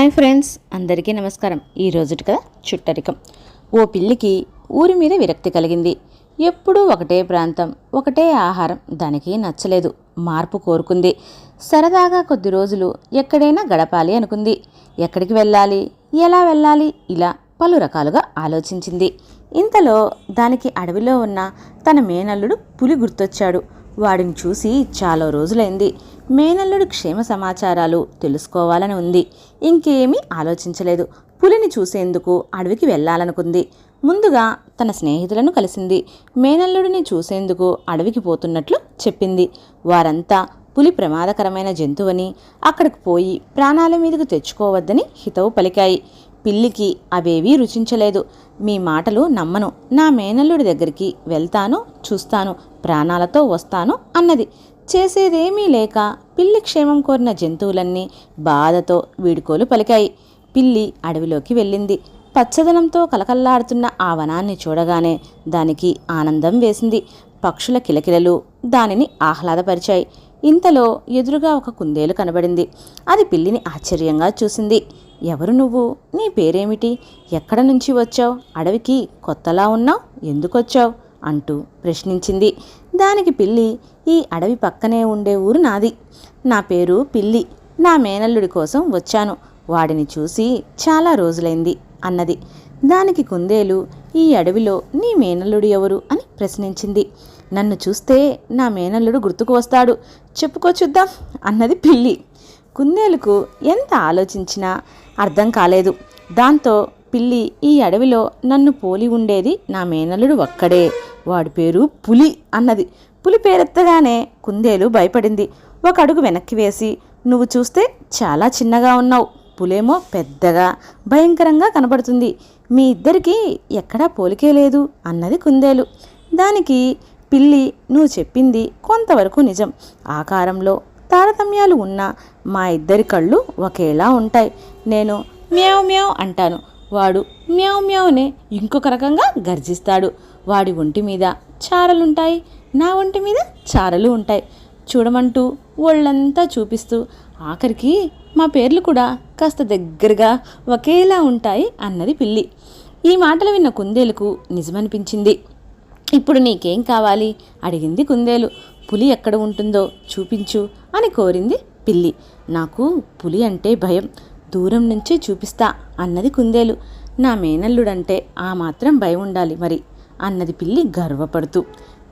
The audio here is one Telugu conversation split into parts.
హాయ్ ఫ్రెండ్స్ అందరికీ నమస్కారం. ఈ రోజుటి కదా చుట్టరికం. ఓ పిల్లికి ఊరి మీద విరక్తి కలిగింది. ఎప్పుడూ ఒకటే ప్రాంతం ఒకటే ఆహారం దానికి నచ్చలేదు. మార్పు కోరుకుంది. సరదాగా కొద్ది రోజులు ఎక్కడైనా గడపాలి అనుకుంది. ఎక్కడికి వెళ్ళాలి ఎలా వెళ్ళాలి ఇలా పలు రకాలుగా ఆలోచించింది. ఇంతలో దానికి అడవిలో ఉన్న తన మేనల్లుడు పులి గుర్తొచ్చాడు. వాడిని చూసి చాలా రోజులైంది. మేనల్లుడు క్షేమ సమాచారాలు తెలుసుకోవాలని ఉంది. ఇంకేమీ ఆలోచించలేదు. పులిని చూసేందుకు అడవికి వెళ్ళాలనుకుంది. ముందుగా తన స్నేహితులను కలిసింది. మేనల్లుడిని చూసేందుకు అడవికి పోతున్నట్లు చెప్పింది. వారంతా పులి ప్రమాదకరమైన జంతువని అక్కడికి పోయి ప్రాణాల మీదకు తెచ్చుకోవద్దని హితవు పలికాయి. పిల్లికి అవేవీ రుచించలేదు. మీ మాటలు నమ్మను. నా మేనల్లుడి దగ్గరికి వెళ్తాను చూస్తాను ప్రాణాలతో వస్తాను అన్నది. చేసేదేమీ లేక పిల్లి క్షేమం కోరిన జంతువులన్నీ బాధతో వీడుకోలు పలికాయి. పిల్లి అడవిలోకి వెళ్ళింది. పచ్చదనంతో కలకల్లాడుతున్న ఆ వనాన్ని చూడగానే దానికి ఆనందం వేసింది. పక్షుల కిలకిలలు దానిని ఆహ్లాదపరిచాయి. ఇంతలో ఎదురుగా ఒక కుందేలు కనబడింది. అది పిల్లిని ఆశ్చర్యంగా చూసింది. ఎవరు నువ్వు? నీ పేరేమిటి? ఎక్కడ నుంచి వచ్చావు? అడవికి కొత్తలా ఉన్నావు? ఎందుకొచ్చావు? అంటూ ప్రశ్నించింది. దానికి పిల్లి ఈ అడవి పక్కనే ఉండే ఊరు నాది. నా పేరు పిల్లి. నా మేనల్లుడి కోసం వచ్చాను. వాడిని చూసి చాలా రోజులైంది అన్నది. దానికి కుందేలు ఈ అడవిలో నీ మేనల్లుడు ఎవరు అని ప్రశ్నించింది. నన్ను చూస్తే నా మేనల్లుడు గుర్తుకు వస్తాడు. చెప్పుకో చూద్దాం అన్నది పిల్లి. కుందేలుకు ఎంత ఆలోచించినా అర్థం కాలేదు. దాంతో పిల్లి ఈ అడవిలో నన్ను పోలి ఉండేది నా మేనల్లుడు ఒక్కడే. వాడి పేరు పులి అన్నది. పులి పేరెత్తగానే కుందేలు భయపడింది. ఒక అడుగు వెనక్కి వేసి నువ్వు చూస్తే చాలా చిన్నగా ఉన్నావు. పులేమో పెద్దగా భయంకరంగా కనబడుతుంది. మీ ఇద్దరికీ ఎక్కడా పోలికే లేదు అన్నది కుందేలు. దానికి పిల్లి నువ్వు చెప్పింది కొంతవరకు నిజం. ఆకారంలో తారతమ్యాలు ఉన్న మా ఇద్దరి కళ్ళు ఒకేలా ఉంటాయి. నేను మ్యావ్ మ్యావ్ అంటాను. వాడు మ్యావ్ మ్యావ్నే ఇంకొక రకంగా గర్జిస్తాడు. వాడి ఒంటి మీద చారలుంటాయి. నా ఒంటి మీద చారలు ఉంటాయి. చూడమంటూ ఒళ్ళంతా చూపిస్తూ ఆఖరికి మా పేర్లు కూడా కాస్త దగ్గరగా ఒకేలా ఉంటాయి అన్నది పిల్లి. ఈ మాటలు విన్న కుందేలుకు నిజమనిపించింది. ఇప్పుడు నీకేం కావాలి? అడిగింది కుందేలు. పులి ఎక్కడ ఉంటుందో చూపించు అని కోరింది పిల్లి. నాకు పులి అంటే భయం. దూరం నుంచే చూపిస్తా అన్నది కుందేలు. నా మేనల్లుడంటే ఆ మాత్రం భయం ఉండాలి మరి అన్నది పిల్లి గర్వపడుతూ.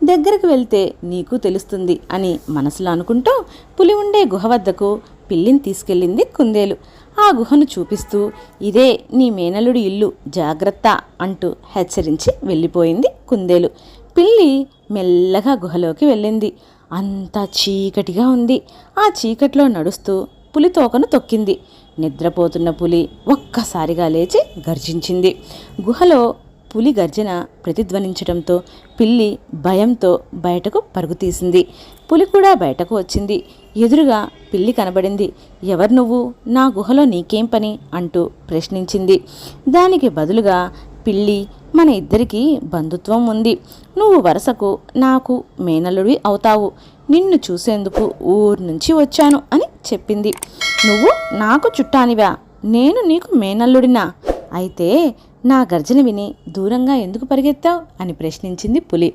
దగ్గరకు వెళ్తే నీకు తెలుస్తుంది అని మనసులో అనుకుంటూ పులి ఉండే గుహ వద్దకు పిల్లిని తీసుకెళ్ళింది కుందేలు. ఆ గుహను చూపిస్తూ ఇదే నీ మేనలుడి ఇల్లు జాగ్రత్త అంటూ హెచ్చరించి వెళ్ళిపోయింది కుందేలు. పిల్లి మెల్లగా గుహలోకి వెళ్ళింది. అంతా చీకటిగా ఉంది. ఆ చీకట్లో నడుస్తూ పులి తోకను తొక్కింది. నిద్రపోతున్న పులి ఒక్కసారిగా లేచి గర్జించింది. గుహలో పులి గర్జన ప్రతిధ్వనించడంతో పిల్లి భయంతో బయటకు పరుగుతీసింది పులి కూడా బయటకు వచ్చింది. ఎదురుగా పిల్లి కనబడింది. ఎవరు నువ్వు? నా గుహలో నీకేం పని? అంటూ ప్రశ్నించింది. దానికి బదులుగా పిల్లి మన ఇద్దరికీ బంధుత్వం ఉంది. నువ్వు వరుసకు నాకు మేనల్లుడివి అవుతావు. నిన్ను చూసేందుకు ఊరు నుంచి వచ్చాను అని చెప్పింది. నువ్వు నాకు చుట్టానివా? నేను నీకు మేనల్లుడినా? అయితే నా గర్జన విని దూరంగా ఎందుకు పరిగెత్తావు? అని ప్రశ్నించింది పులి.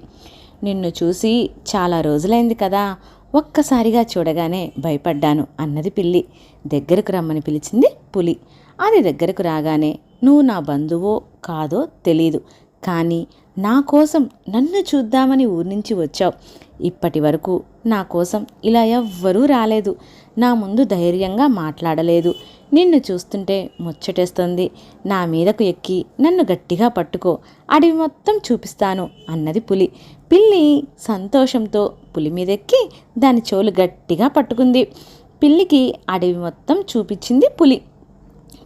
నిన్ను చూసి చాలా రోజులైంది కదా ఒక్కసారిగా చూడగానే భయపడ్డాను అన్నది పిల్లి. దగ్గరకు రమ్మని పిలిచింది పులి. అది దగ్గరకు రాగానే నువ్వు నా బంధువో కాదో తెలీదు. కానీ నా కోసం నన్ను చూద్దామని ఊరి నుంచి వచ్చావు. ఇప్పటి వరకు నా కోసం ఇలా ఎవ్వరూ రాలేదు. నా ముందు ధైర్యంగా మాట్లాడలేదు. నిన్ను చూస్తుంటే ముచ్చటేస్తుంది. నా మీదకు ఎక్కి నన్ను గట్టిగా పట్టుకో. అడవి మొత్తం చూపిస్తాను అన్నది పులి. పిల్లి సంతోషంతో పులి మీదెక్కి దాని చెవులు గట్టిగా పట్టుకుంది. పిల్లికి అడవి మొత్తం చూపించింది పులి.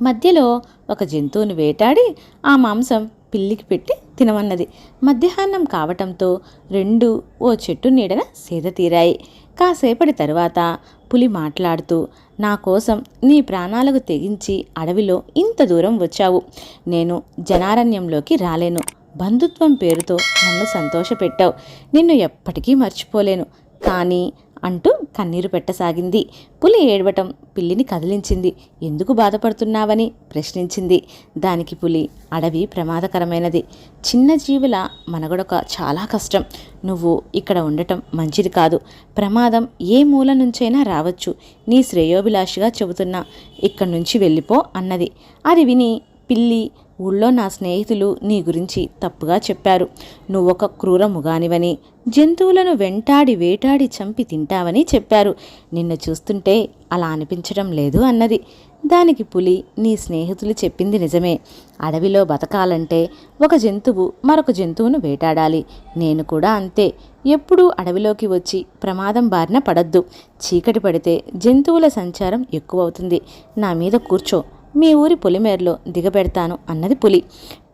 మధ్యలో ఒక జంతువుని వేటాడి ఆ మాంసం పిల్లికి పెట్టి తినమన్నది. మధ్యాహ్నం కావటంతో రెండు ఓ చెట్టు నీడన సేద తీరాయి. కాసేపటి తరువాత పులి మాట్లాడుతూ నా కోసం నీ ప్రాణాలకు తెగించి అడవిలో ఇంత దూరం వచ్చావు. నేను జనారణ్యంలోకి రాలేను. బంధుత్వం పేరుతో నన్ను సంతోషపెట్టావు. నిన్ను ఎప్పటికీ మర్చిపోలేను. కానీ అంటూ కన్నీరు పెట్టసాగింది. పులి ఏడవటం పిల్లిని కదిలించింది. ఎందుకు బాధపడుతున్నావని? ప్రశ్నించింది. దానికి పులి అడవి ప్రమాదకరమైనది. చిన్న జీవుల మనగడొక చాలా కష్టం. నువ్వు ఇక్కడ ఉండటం మంచిది కాదు. ప్రమాదం ఏ మూల నుంచైనా రావచ్చు. నీ శ్రేయోభిలాషిగా చెబుతున్నా. ఇక్కడి నుంచి వెళ్ళిపో అన్నది. అది విని పిల్లి ఊళ్ళో నా స్నేహితులు నీ గురించి తప్పుగా చెప్పారు. నువ్వొక క్రూర ముగానివని జంతువులను వెంటాడి వేటాడి చంపి తింటావని చెప్పారు. నిన్ను చూస్తుంటే అలా అనిపించడం లేదు అన్నది. దానికి పులి నీ స్నేహితులు చెప్పింది నిజమే. అడవిలో బతకాలంటే ఒక జంతువు మరొక జంతువును వేటాడాలి. నేను కూడా అంతే. ఎప్పుడూ అడవిలోకి వచ్చి ప్రమాదం బారిన పడద్దు. చీకటి పడితే జంతువుల సంచారం ఎక్కువవుతుంది. నా మీద కూర్చో. మీ ఊరి పొలిమేరలో దిగబెడతాను అన్నది పులి.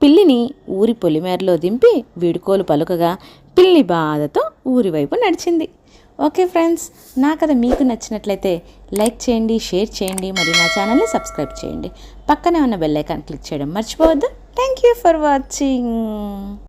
పిల్లిని ఊరి పొలిమేరలో దింపి వీడుకోలు పలుకగా పిల్లి బాధతో ఊరి వైపు నడిచింది. ఓకే ఫ్రెండ్స్ నా కథ మీకు నచ్చినట్లయితే లైక్ చేయండి షేర్ చేయండి మరియు నా ఛానల్ని సబ్స్క్రైబ్ చేయండి. పక్కనే ఉన్న బెల్ ఐకాన్ క్లిక్ చేయడం మర్చిపోవద్దు. Thank you for watching.